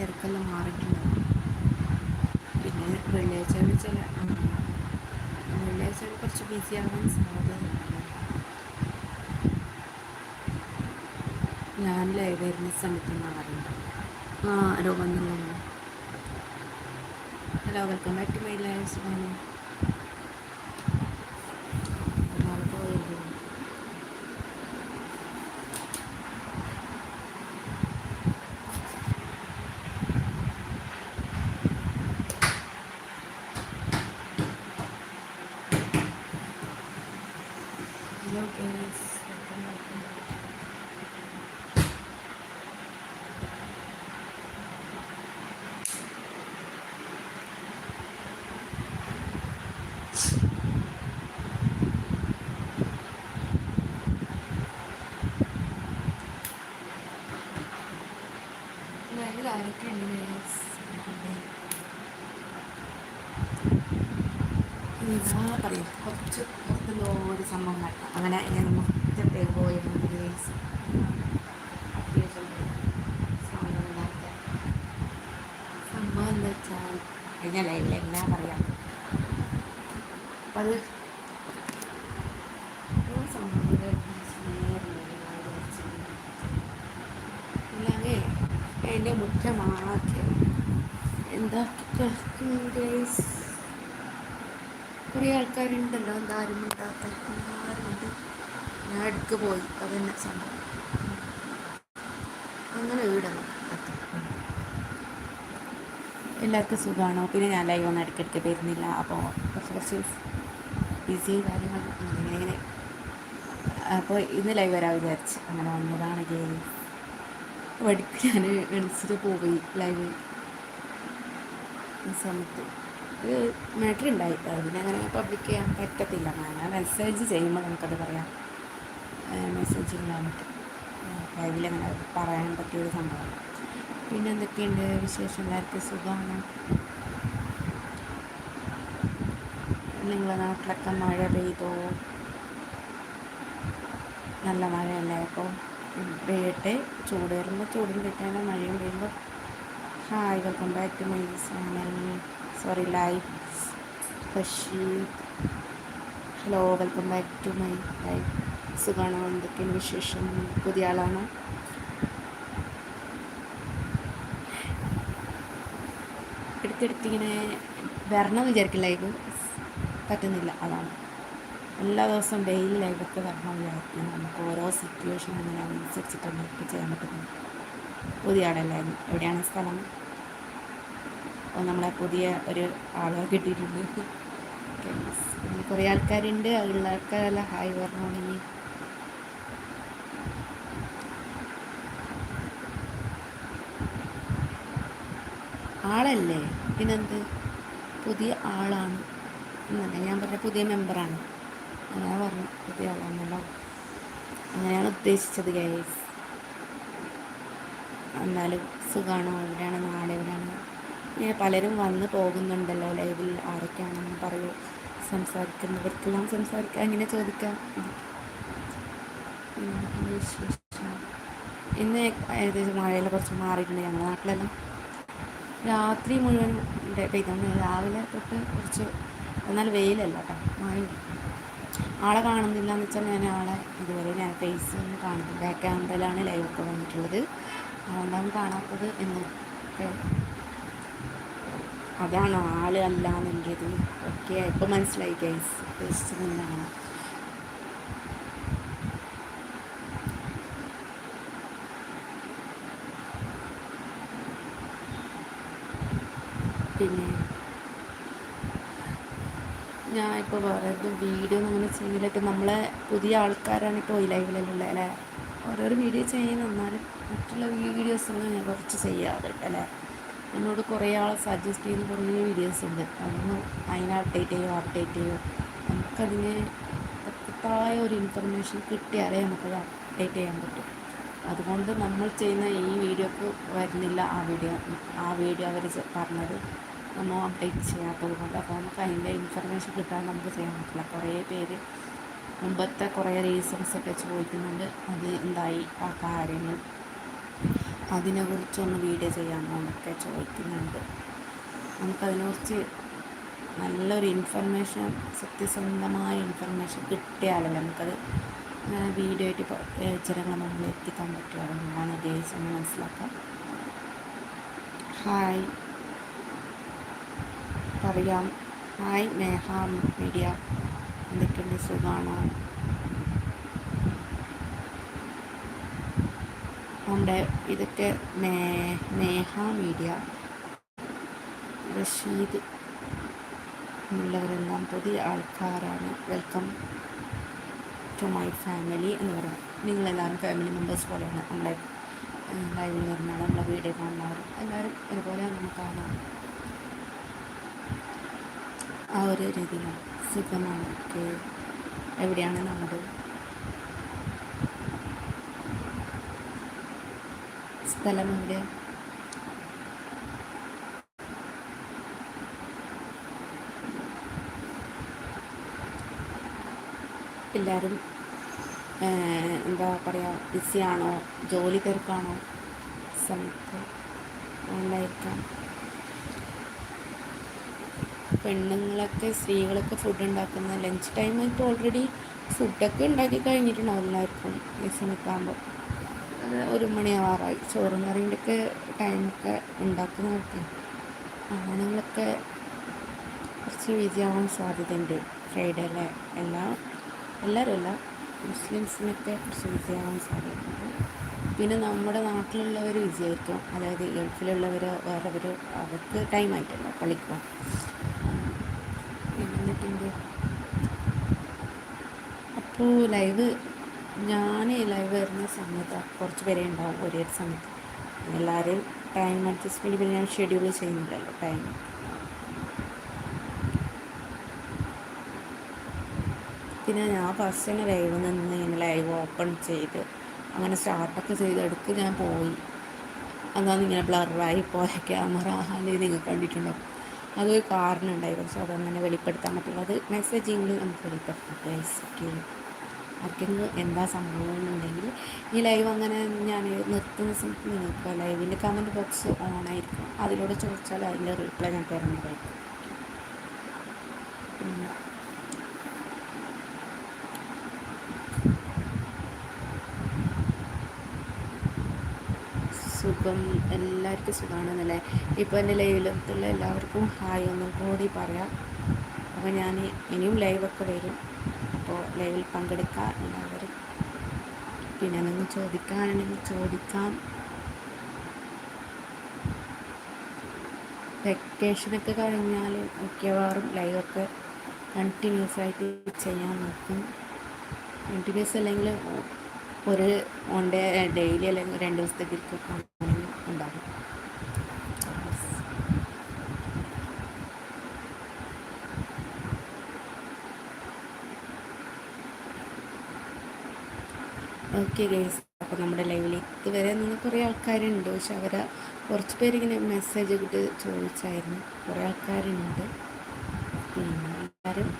തിരക്കെല്ലാം മാറിയിട്ടുണ്ടാവും. പിന്നെ വെള്ളിയാഴ്ച ചില വെള്ളിയാഴ്ച കുറച്ച് ബിസി ആവാൻ സാധ്യതയുണ്ട്. ഞാൻ ലൈവ് വരുന്ന സമയത്ത് മാറുന്നുണ്ട് ആ രോഗം hello welcome back to my live സുഖാണ് നാളെ പോയല്ലോ ഹലോ ഗൈസ് വെൽക്കം വെൽക്കം ലൈവിൽ ആരൊക്കെ ഉണ്ട് ഗൈസ് പറയുക കുറച്ച് പുറത്തുള്ള ഒരു സംഭവം നടക്കാം അങ്ങനെ ഞാൻ മൊത്തത്തിൽ പോയിരുന്നു ഗൈസ് അത്യാവശ്യം ലൈവിൽ എന്നാ പറയാം അപ്പം അത് ഒരു സംഭവം ഇല്ലാതെ എന്റെ മുറ്റമാക്കി എന്താ ഗൈസ് കുറേ ആൾക്കാരുണ്ടല്ലോ എന്താ ആരും ആരുണ്ട് ഞാൻ എടുക്ക് പോയി. അതന്നെ സംഭവം. അങ്ങനെ വീടണം എല്ലാവർക്കും സുഖമാണോ? പിന്നെ ഞാൻ ലൈവ് ഒന്നും ഇടയ്ക്കിടയ്ക്ക് വരുന്നില്ല. അപ്പോൾ കുറച്ച് കുറച്ച് ബിസി കാര്യങ്ങൾ അങ്ങനെ ഇങ്ങനെ. അപ്പോൾ ഇന്ന് ലൈവ് വരാൻ വിചാരിച്ച്. അങ്ങനെ വന്നതാണ് ഗെയിം പഠിക്കാൻ എണിച്ചിട്ട് പോയി ലൈവ് സമയത്ത്. ഒരു മാറ്റർ ഉണ്ടായി പിന്നെ അങ്ങനെ പബ്ലിക് ചെയ്യാൻ പറ്റത്തില്ല. അങ്ങനെ മെസ്സേജ് ചെയ്യുമ്പോൾ നമുക്കത് പറയാം. മെസ്സേജ് ചെയ്യാൻ പറ്റും അങ്ങനെ പറയാൻ പറ്റിയൊരു സംഭവമാണ് പിന്നെ എന്തൊക്കെയുണ്ട് വിശേഷം? എല്ലാവർക്കും സുഖമാണ് നിങ്ങളുടെ നാട്ടിലൊക്കെ മഴ പെയ്തോ? നല്ല മഴയല്ലേ അപ്പോൾ പെയ്യട്ടെ. ചൂട് വരുമ്പോൾ ചൂടും കിട്ടാനും മഴയും പെയ്യുമ്പോൾ hi welcome back to my channel sorry live Basheer hello welcome back to my live സുഖമാണോ എന്തൊക്കെയാണ് വിശേഷം? പുതിയ ആളാണോ? എടുത്തെടുത്തിങ്ങനെ വരണം വിചാരിക്കും ലൈവ് പറ്റുന്നില്ല. അതാണ്. എല്ലാ ദിവസവും ഡെയിലി ലൈവൊക്കെ വരണം വിചാരിക്കും. നമുക്ക് ഓരോ സിറ്റുവേഷൻ അങ്ങനെ അനുസരിച്ചിട്ട് നമുക്ക് ചെയ്യാൻ പറ്റുന്നത്. പുതിയ ആളല്ലായിരുന്നു എവിടെയാണ് സ്ഥലം? അപ്പോൾ നമ്മളെ പുതിയ ഒരു ആളെ കിട്ടിയിട്ടുണ്ട്. പിന്നെ കുറേ ആൾക്കാരുണ്ട്. ഉള്ള ആൾക്കാരെല്ലാം ഹായ് പറഞ്ഞോണെങ്കിൽ ആളല്ലേ? പിന്നെന്ത്? പുതിയ ആളാണ്. എന്നല്ല ഞാൻ പറഞ്ഞ പുതിയ മെമ്പറാണ് അങ്ങനെ പറഞ്ഞു പുതിയ ആളാണല്ലോ. അങ്ങനെയാണ് ഉദ്ദേശിച്ചത് ഗൈസ് എന്നാലും സുഖമാണോ എവിടെയാണ്? നാളെ എവിടെയാണ്? ഞാൻ പലരും വന്ന് പോകുന്നുണ്ടല്ലോ ലൈവിൽ ആരൊക്കെയാണെന്ന് പറയൂ. സംസാരിക്കുന്നവർക്കെല്ലാം സംസാരിക്കാം. അങ്ങനെ ചോദിക്കാം. ഇന്ന് ഏകദേശം മഴയെല്ലാം കുറച്ച് മാറിയിട്ടുണ്ട് ഞങ്ങളുടെ നാട്ടിലെല്ലാം. രാത്രി മുഴുവൻ പെയ്തോണ്ട് രാവിലെ തൊട്ട് കുറച്ച് എന്നാൽ വെയിലല്ല കേട്ടോ മഴ ആളെ കാണുന്നില്ല എന്ന് വെച്ചാൽ ഞാൻ ആളെ ഇതുവരെ ഞാൻ ഫേസ് ഒന്നും കാണുന്നില്ല. ബാക്ക് ക്യാമറയിലാണ് ലൈവൊക്കെ വന്നിട്ടുള്ളത്. അതുകൊണ്ടാണ് കാണാത്തത് എന്ന് അതാണ് ആൾ അല്ല എന്നുള്ളത് ഓക്കെ ഇപ്പം മനസ്സിലായി ഗൈസ് ഉദ്ദേശിച്ചത് എന്താണ് പിന്നെ ഞാൻ ഇപ്പോൾ വേറെ വീഡിയോ അങ്ങനെ ചെയ്യില്ല നമ്മളെ പുതിയ ആൾക്കാരാണ് ഇപ്പോൾ ഈ ലൈവിലുള്ള അല്ലേ? ഓരോരോ വീഡിയോ ചെയ്യുന്ന. എന്നാലും മറ്റുള്ള വീഡിയോസൊന്നും ഞാൻ കുറച്ച് ചെയ്യാറുണ്ട് അല്ലേ? എന്നോട് കുറേ ആൾ സജസ്റ്റ് ചെയ്യുന്ന കുറേ വീഡിയോസ് ഉണ്ട്. അതൊന്ന് അതിനെ അപ്ഡേറ്റ് ചെയ്യോ അപ്ഡേറ്റ് ചെയ്യോ. നമുക്കതിന് തക്കത്തായ ഒരു ഇൻഫർമേഷൻ കിട്ടിയാലേ നമുക്കത് അപ്ഡേറ്റ് ചെയ്യാൻ പറ്റും. അതുകൊണ്ട് നമ്മൾ ചെയ്യുന്ന ഈ വീഡിയോക്ക് വരുന്നില്ല ആ വീഡിയോ ആ വീഡിയോ അവർ പറഞ്ഞത് നമ്മൾ അപ്ഡേറ്റ് ചെയ്യാത്തത് കൊണ്ട്. അപ്പോൾ നമുക്ക് അതിന്റെ ഇൻഫർമേഷൻ കിട്ടാൻ നമുക്ക് ചെയ്യാൻ പറ്റില്ല. കുറേ പേര് മുമ്പത്തെ കുറേ റീസൺസ് ഒക്കെ ചോദിക്കുന്നുണ്ട്. അത് എന്തായി? ആ കാര്യങ്ങൾ അതിനെക്കുറിച്ചൊന്ന് വീഡിയോ ചെയ്യാമോ എന്നൊക്കെ ചോദിക്കുന്നുണ്ട്. നമുക്കതിനെക്കുറിച്ച് നല്ലൊരു ഇൻഫർമേഷൻ സത്യസന്ധമായ ഇൻഫർമേഷൻ കിട്ടിയാലല്ലേ നമുക്കത് വീഡിയോ ആയിട്ട് ചിലങ്ങൾ നമ്മൾ എത്തിക്കാൻ പറ്റുമായിരുന്നു എന്നാണ് ഗേസ് മനസ്സിലാക്കാം. ഹായ് പറയാം. ഹായ് നേഹ മീഡിയ എന്തൊക്കെയുണ്ട്? സുഖമാണോ? നമ്മുടെ ഇതൊക്കെ നേഹ മീഡിയ റഷീദ് എന്നുള്ളവരെല്ലാം പുതിയ ആൾക്കാരാണ്. വെൽക്കം ടു മൈ ഫാമിലി എന്ന് പറയുന്നത് നിങ്ങളെല്ലാവരും ഫാമിലി മെമ്പേഴ്സ് പോലെയാണ് നമ്മളെ ലൈവിൽ വരുന്ന നമ്മുടെ വീഡിയോ കാണുന്നവർ എല്ലാവരും ഒരുപോലെ നമുക്ക് കാണാം. ആ ഒരു രീതിയിലാണ് സുഖമാണ് എവിടെയാണ് നമ്മുടെ സ്ഥലം എവിടെയാണ് എല്ലാവരും എന്താ പറയുക ബിസിയാണോ? ജോലി തിരക്കാണോ? സമയത്ത് ഉണ്ടായിരിക്കാം പെണ്ണുങ്ങളൊക്കെ സ്ത്രീകളൊക്കെ ഫുഡ് ഉണ്ടാക്കുന്ന ലഞ്ച് ടൈം ആയിട്ട് ഓൾറെഡി ഫുഡൊക്കെ ഉണ്ടാക്കി കഴിഞ്ഞിട്ടുണ്ടാവും എല്ലാവർക്കും ഈ സമയത്താകുമ്പോൾ ഒരു മണിയാവാറായി. ചോറും കറിയുടെയൊക്കെ ടൈമൊക്കെ ഉണ്ടാക്കി നോക്കി ആണുങ്ങളൊക്കെ കുറച്ച് ബിസി ആവാൻ സാധ്യതയുണ്ട്. ഫ്രൈഡേ അല്ലേ എല്ലാ എല്ലാവരും അല്ല മുസ്ലിംസിനൊക്കെ കുറച്ച് വിജയമാകാൻ സാധ്യതയുണ്ട്. പിന്നെ നമ്മുടെ നാട്ടിലുള്ളവർ വിജയിക്കും. അതായത് ഗൾഫിലുള്ളവർ വേറെവർ അവർക്ക് ടൈം ആയിട്ടല്ല എന്നിട്ടുണ്ട് അപ്പോൾ ലൈവ് ഞാൻ ലൈവ് വരുന്ന സമയത്ത് കുറച്ച് പേരെ ഉണ്ടാവും ഒരേ സമയത്ത്. എല്ലാവരെയും ടൈം അഡ്ജസ്റ്റ്മെന്റ് പിന്നെ ഞാൻ ഷെഡ്യൂൾ ചെയ്യുന്നില്ലല്ലോ ടൈം പിന്നെ ഞാൻ ഫസ്റ്റ് തന്നെ ലൈവ് നിന്ന് ഇങ്ങനെ ലൈവ് ഓപ്പൺ ചെയ്ത് അങ്ങനെ സ്റ്റാർട്ടൊക്കെ ചെയ്തെടുത്ത് ഞാൻ പോയി. അതാണ് ഇങ്ങനെ ബ്ലറായി പോയ ക്യാമറ അല്ലെങ്കിൽ നിങ്ങൾ കണ്ടിട്ടുണ്ടോ? അതൊരു കാരണം ഉണ്ടായി പക്ഷെ അതങ്ങനെ വെളിപ്പെടുത്താൻ പറ്റില്ല. അത് മെസ്സേജിങ്ങിൽ നമുക്ക് വെളിപ്പെടുത്താം. ഓക്കെ ആർക്കെങ്കിലും എന്താ സംഭവം എന്നുണ്ടെങ്കിൽ ഈ ലൈവ് അങ്ങനെ ഞാൻ നിർത്തുന്ന സമയത്ത് നിങ്ങൾക്ക് ലൈവിന്റെ കമന്റ് ബോക്സ് ഓൺ ആയിരിക്കും. അതിലൂടെ ചോദിച്ചാൽ അതിന്റെ റിപ്ലൈ ഞാൻ തരുന്നതായിരിക്കും സുഖം എല്ലാവർക്കും സുഖമാണെന്നല്ലേ? ഇപ്പോൾ എന്റെ ലൈവിലെത്തുള്ള എല്ലാവർക്കും ഹായ് ഒന്നും കൂടി പറയാം. അപ്പോൾ ഞാൻ ഇനിയും ലൈവൊക്കെ വരും. അപ്പോൾ ലൈവിൽ പങ്കെടുക്കാം എല്ലാവരും. പിന്നെ നിങ്ങൾ ചോദിക്കാനുണ്ടെങ്കിൽ ചോദിക്കാം. വെക്കേഷനൊക്കെ കഴിഞ്ഞാൽ മിക്കവാറും ലൈവൊക്കെ കണ്ടിന്യൂസ് ആയിട്ട് ചെയ്യാൻ നോക്കും. കണ്ടിന്യൂസ് അല്ലെങ്കിൽ ഒരു ഓൺ ഡേ ഡെയിലി അല്ലെങ്കിൽ രണ്ട് ദിവസത്തേക്ക് ഓക്കെ ഗൈസ് അപ്പോൾ നമ്മുടെ ലൈവിൽ ഇതുവരെ നിന്ന് കുറേ ആൾക്കാരുണ്ട്. പക്ഷെ അവർ കുറച്ച് പേരിങ്ങനെ മെസ്സേജ് ഇട്ട് ചോദിച്ചായിരുന്നു. കുറേ ആൾക്കാരുണ്ട്. പിന്നെ എല്ലാവരും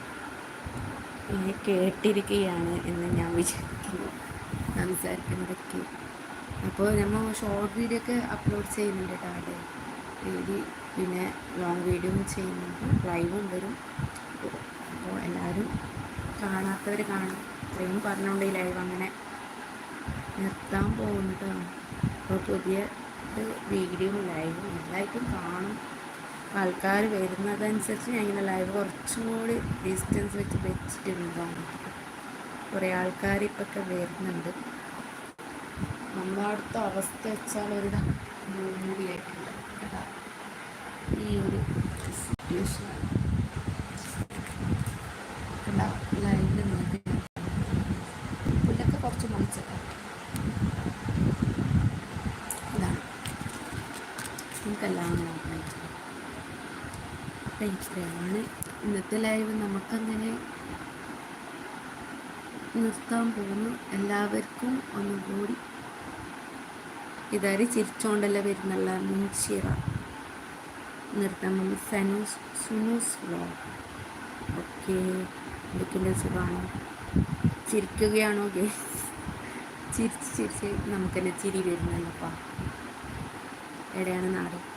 കേട്ടിരിക്കുകയാണ് എന്ന് ഞാൻ വിചാരിക്കുന്നു. സംസാരിക്കുന്നതൊക്കെ അപ്പോൾ നമ്മൾ ഷോർട്ട് വീഡിയോ ഒക്കെ അപ്ലോഡ് ചെയ്യുന്നുണ്ട് കേട്ടോ ഡെയിലി പിന്നെ ലോങ് വീഡിയോയും ചെയ്യുന്നുണ്ട്. ലൈവും വരും. അപ്പോൾ എല്ലാവരും കാണാത്തവർ കാണും. ഇത്രയും പറഞ്ഞുകൊണ്ട് ഈ ലൈവ് അങ്ങനെ നിർത്താൻ പോകുന്നതാണ് അപ്പോൾ പുതിയ വീഡിയോ ലൈവ് എല്ലായിട്ടും കാണും. ആൾക്കാർ വരുന്നതനുസരിച്ച് ഞാൻ ഇങ്ങനെ ലൈവ് കുറച്ചും കൂടി ഡിസ്റ്റൻസ് വെച്ച് വെച്ചിട്ടുണ്ടാകും കുറേ ആൾക്കാർ ഇപ്പൊക്കെ വരുന്നുണ്ട്. നമ്മളടുത്ത അവസ്ഥ വെച്ചാൽ ഒരു ഈ ഒരു സിറ്റുവേഷൻ ലൈവിൽ നോക്കി ഇന്നത്തെ ലൈവ് നമുക്കങ്ങനെ നിർത്താൻ പോകുന്നു. എല്ലാവർക്കും ഒന്നും കൂടി ഇതാര് ചിരിച്ചോണ്ടല്ല വരുന്നുള്ള മുൻഷിറ. നിർത്താൻ പോകുന്നു. സനൂസ് സുനൂസ് വ്ലോഗ് ഓക്കെ എന്തൊക്കെയുണ്ട് സുഖമാണോ ചിരിക്കുകയാണോ ഗേ ചിരിച്ച് ചിരിച്ച് നമുക്ക് തന്നെ ചിരി വരുന്നല്ലപ്പാ എവിടെയാണ് നാട്?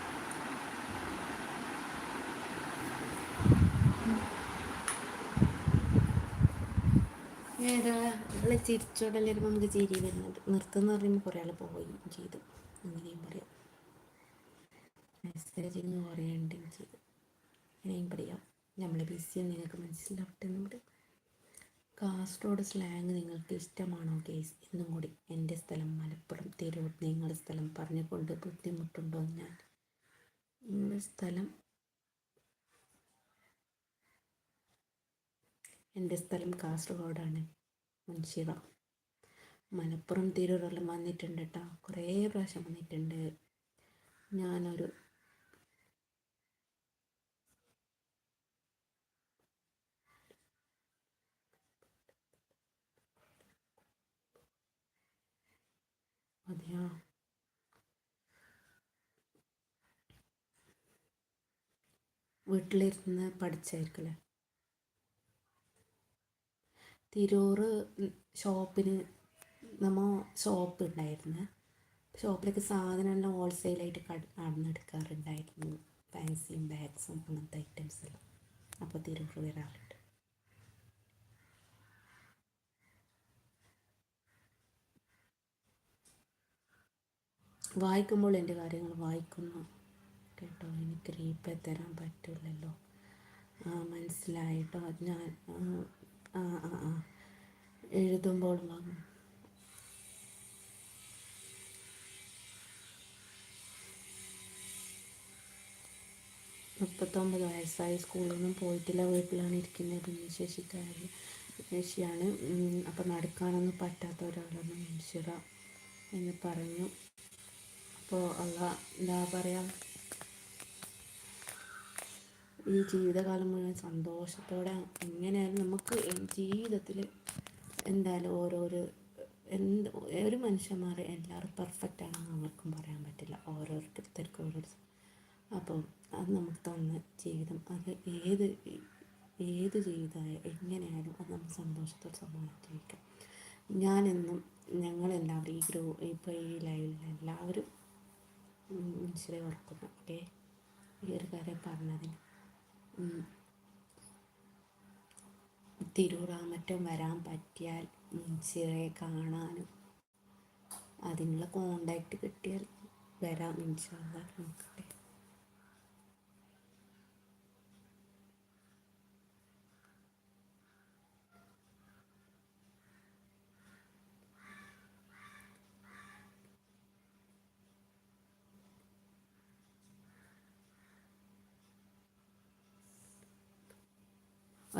ഇവിടെ ചിരിച്ചോടല്ലേ നമുക്ക് ചിരി വരുന്നത്? എന്ന് പറയുമ്പോൾ കുറേ ആൾ പോവുകയും ചെയ്തു. അങ്ങനെയും പറയാം. മെസ്സേജ് ഇന്ന് കുറേ ഉണ്ടെങ്കിൽ ചെയ്തു. അങ്ങനെയും പറയാം. നമ്മളെ ബിസി നിങ്ങൾക്ക് മനസ്സിലാവട്ടെ നമ്മുടെ കാസർഗോഡ് സ്ലാങ് നിങ്ങൾക്ക് ഇഷ്ടമാണോ കേസ് എന്നും കൂടി എന്റെ സ്ഥലം മലപ്പുറം തിരൂർ. നിങ്ങളുടെ സ്ഥലം പറഞ്ഞുകൊണ്ട് ബുദ്ധിമുട്ടുണ്ടോ ഞാൻ? നിങ്ങളുടെ സ്ഥലം. എന്റെ സ്ഥലം കാസർഗോഡാണ്. മുൻഷിറ മലപ്പുറം തിരൂരെല്ലാം വന്നിട്ടുണ്ട് കേട്ടോ കുറേ പ്രാവശ്യം വന്നിട്ടുണ്ട്. ഞാനൊരു അതെയോ? വീട്ടിലിരുന്ന് പഠിച്ചായിരിക്കല്ലേ തിരൂറ് ഷോപ്പിന് നമ്മൾ ഷോപ്പ് ഉണ്ടായിരുന്നു ഷോപ്പിലേക്ക് സാധനമെല്ലാം ഹോൾസെയിലായിട്ട് നടന്നെടുക്കാറുണ്ടായിരുന്നു. ഫാൻസിയും ബാഗ്സും അങ്ങനത്തെ ഐറ്റംസ് എല്ലാം. അപ്പോൾ തിരൂർ വരാറുണ്ട് വായിക്കുമ്പോൾ എന്റെ കാര്യങ്ങൾ വായിക്കുന്നു. കേട്ടോ എനിക്ക് റീപ്പേ തരാൻ പറ്റില്ലല്ലോ മനസ്സിലായിട്ടോ? ഞാൻ എഴുതുമ്പോൾ വാങ്ങും. മുപ്പത്തൊമ്പത് വയസ്സായി സ്കൂളൊന്നും പോയിട്ടില്ല. വീട്ടിലാണ് ഇരിക്കുന്നത്. ഭിന്നശേഷിക്കാരി ഭിന്നശേഷിയാണ് അപ്പം നടക്കാനൊന്നും പറ്റാത്ത ഒരാളാണ് മനുഷ്യര എന്ന് പറഞ്ഞു. അപ്പോൾ അല്ല എന്താ പറയുക ഈ ജീവിതകാലം മുഴുവൻ സന്തോഷത്തോടെ എങ്ങനെയായാലും നമുക്ക് ജീവിതത്തിൽ എന്തായാലും ഓരോരോ എന്ത് ഒരു മനുഷ്യന്മാർ എല്ലാവരും പെർഫെക്റ്റ് ആണെന്ന് ആർക്കും പറയാൻ പറ്റില്ല. ഓരോരുത്തർക്കും ഓരോ അപ്പോൾ അത് നമുക്ക് തന്ന ജീവിതം അത് ഏത് ഏത് ജീവിതമായ എങ്ങനെയായാലും അത് നമുക്ക് സന്തോഷത്തോടെ സമാധാനം വയ്ക്കാം ഞാനെന്നും ഞങ്ങളെല്ലാവരും ഈ ഗ്രൂ ഇപ്പോൾ ഈ ലൈവിൽ എല്ലാവരും മനുഷ്യരെ ഓർക്കുന്നു ഓക്കെ? ഈ ഒരു കാര്യം പറഞ്ഞതിന് തിരൂറാമറ്റം വരാൻ പറ്റിയാൽ മിൻസിറയെ കാണാനും അതിനുള്ള കോണ്ടാക്റ്റ് കിട്ടിയാൽ വരാം ഇൻഷാല്ല നോക്കട്ടെ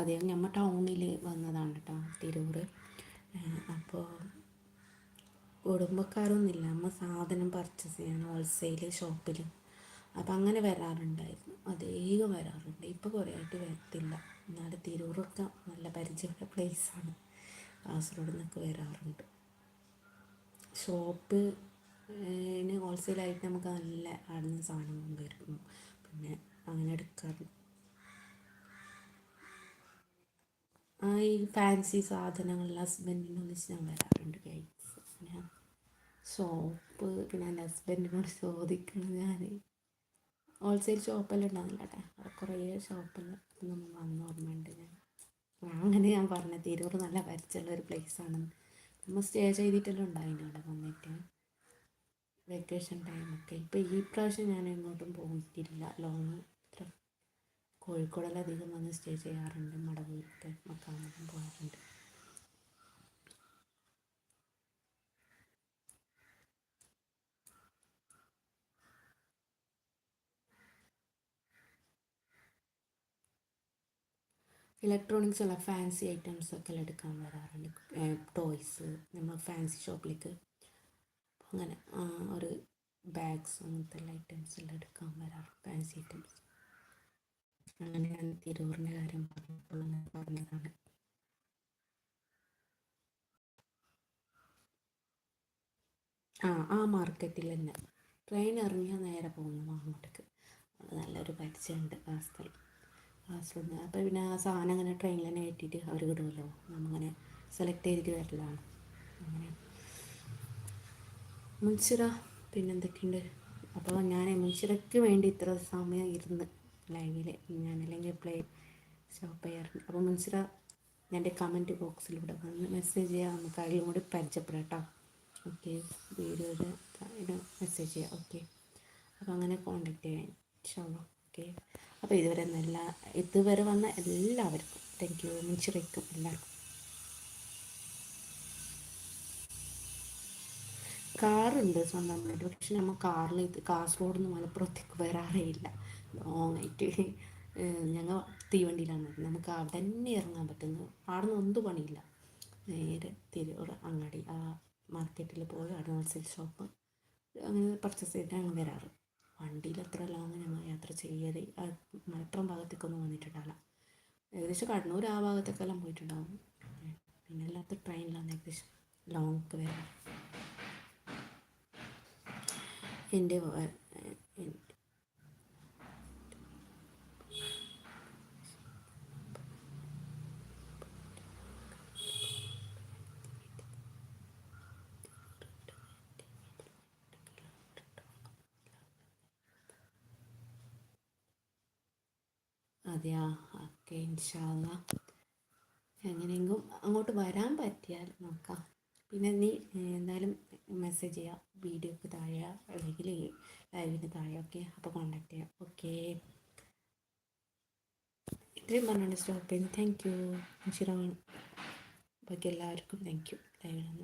അദ്ദേഹം നമ്മൾ ടൗണിൽ വന്നതാണ് കേട്ടോ തിരൂർ അപ്പോൾ കുടുംബക്കാരൊന്നുമില്ല. അമ്മ സാധനം പർച്ചേസ് ചെയ്യാൻ ഹോൾസെയിൽ ഷോപ്പിൽ അപ്പം അങ്ങനെ വരാറുണ്ടായിരുന്നു. അതേകം വരാറുണ്ട്. ഇപ്പോൾ കുറേ ആയിട്ട് വരത്തില്ല. എന്നാലും തിരൂറൊക്കെ നല്ല പരിചയമുള്ള പ്ലേസാണ് കാസർഗോഡ് നിന്നൊക്കെ വരാറുണ്ട് ഷോപ്പ് ഹോൾസെയിലായിട്ട് നമുക്ക് നല്ല അവിടെ നിന്ന് സാധനം കൊണ്ടുവരും പിന്നെ അങ്ങനെ എടുക്കാറുണ്ട്. ഈ ഫാൻസി സാധനങ്ങൾ ഹസ്ബൻഡിനെ ഒന്നിച്ച് ഞാൻ വരാറുണ്ട് ഗൈസ് ഞാൻ ഷോപ്പ് പിന്നെ എന്റെ ഹസ്ബൻഡിനോട് ചോദിക്കണം ഞാൻ ഹോൾസെയിൽ ഷോപ്പെല്ലാം ഉണ്ടാകുന്നില്ല കേട്ടോ. കുറേ ഷോപ്പെല്ലാം നമ്മൾ വന്ന ഓർമ്മയുണ്ട് ഞാൻ. അങ്ങനെ ഞാൻ പറഞ്ഞ തിരൂർ നല്ല പരിചയമുള്ള ഒരു പ്ലേസാണ് നമ്മൾ സ്റ്റേ ചെയ്തിട്ടെല്ലാം ഉണ്ടായിരുന്നു അവിടെ വന്നിട്ട്? വെക്കേഷൻ ടൈമൊക്കെ ഇപ്പോൾ ഈ പ്രാവശ്യം ഞാൻ എങ്ങോട്ടും പോയിട്ടില്ല. ലോങ് കോഴിക്കോടെല്ലാം അധികം വന്ന് സ്റ്റേ ചെയ്യാറുണ്ട്. മടവൂരൊക്കെ മക്കാമെല്ലാം പോകാറുണ്ട്. ഇലക്ട്രോണിക്സ് ഉള്ള ഫാൻസി ഐറ്റംസ് ഒക്കെ എടുക്കാൻ വരാറുണ്ട്. ടോയ്സ് നമ്മൾ ഫാൻസി ഷോപ്പിലേക്ക് അങ്ങനെ ഒരു ബാഗ്സ് അങ്ങനത്തെ ഐറ്റംസ് എല്ലാം എടുക്കാൻ വരാറുണ്ട്. ഫാൻസി ഐറ്റംസ് അങ്ങനെ തിരൂറിന്റെ കാര്യം പറഞ്ഞപ്പോൾ പറഞ്ഞതാണ്. ആ ആ മാർക്കറ്റിൽ തന്നെ. ട്രെയിൻ ഇറങ്ങിയാൽ നേരെ പോകുന്നു അങ്ങോട്ടേക്ക് നല്ലൊരു പരിചയമുണ്ട് ആ സ്ഥലം. സ്ഥലം. അപ്പോൾ പിന്നെ ആ സാധനം അങ്ങനെ ട്രെയിനിൽ തന്നെ കയറ്റിയിട്ട് അവർ വിടുമല്ലോ നമ്മങ്ങനെ സെലക്ട് ചെയ്തിട്ട് വരലാണ്. അങ്ങനെ. മുൻസിറ പിന്നെന്തൊക്കെയുണ്ട്? അപ്പോൾ ഞാൻ മുൻസിറയ്ക്ക് വേണ്ടി ഇത്ര സമയം ഇരുന്ന് ലൈവിൽ ഞാനല്ലെങ്കിൽ പ്ലേ സ്റ്റോപ്പ് ചെയ്യാറുണ്ട്. അപ്പോൾ മുൻഷിറ എന്റെ കമന്റ് ബോക്സിലൂടെ വന്ന് മെസ്സേജ് ചെയ്യാം. നമുക്ക് അതിലും കൂടി പരിചയപ്പെടാം ഓക്കെ വീഡിയോയുടെ ഇത് മെസ്സേജ് ചെയ്യാം. ഓക്കെ അപ്പോൾ അങ്ങനെ കോണ്ടാക്ട് ചെയ്യാം. ഇൻഷാല്ല ഓക്കെ അപ്പോൾ ഇതുവരെ നല്ല ഇതുവരെ വന്ന എല്ലാവർക്കും താങ്ക് യു മുൻഷിറയ്ക്കും എല്ലാവർക്കും. കാറുണ്ട് സ്വന്തമായിട്ട് പക്ഷെ നമ്മൾ കാറിൽ കാസർഗോഡ് നിന്ന് മലപ്പുറത്തേക്ക് വരാറേ ലോങ് ആയിട്ട് ഞങ്ങൾ തീവണ്ടിയിലാണ്. നമുക്ക് അവിടെ തന്നെ ഇറങ്ങാൻ പറ്റുന്നു. അവിടെ നിന്ന് ഒന്നും പണിയില്ല. നേരെ തിരൂർ അങ്ങാടി ആ മാർക്കറ്റിൽ പോയി അവിടെ ഹോൾസെയിൽ ഷോപ്പ്. അങ്ങനെ പർച്ചേസ് ചെയ്തിട്ട് അങ്ങ് വരാറ്. വണ്ടിയിൽ അത്ര ലോങ് ഞങ്ങൾ യാത്ര ചെയ്യാതെ മലപ്പുറം ഭാഗത്തേക്കൊന്നും വന്നിട്ടുണ്ടാവില്ല. ഏകദേശം കണ്ണൂർ ആ ഭാഗത്തേക്കെല്ലാം പോയിട്ടുണ്ടാവും. പിന്നെ അല്ലാത്ത ട്രെയിനിലാണ് ഏകദേശം ലോങ്ങൊക്കെ വരാറ്. എന്റെ അതെയാ? ഓക്കെ ഇൻഷാല്ല എങ്ങനെയെങ്കിലും അങ്ങോട്ട് വരാൻ പറ്റിയാൽ നോക്കാം. പിന്നെ നീ എന്തായാലും മെസ്സേജ് ചെയ്യാം. വീഡിയോക്ക് താഴെ അല്ലെങ്കിൽ ലൈവിന് താഴെ ഓക്കെ അപ്പോൾ കോണ്ടാക്ട് ചെയ്യാം. ഓക്കെ ഇത്രയും പറഞ്ഞുകൊണ്ട് സ്റ്റോപ്പ് ചെയ്യുന്നു. താങ്ക് യു ഇൻഷിറാണ് ബാക്കി എല്ലാവർക്കും താങ്ക് യു ലൈവിൽ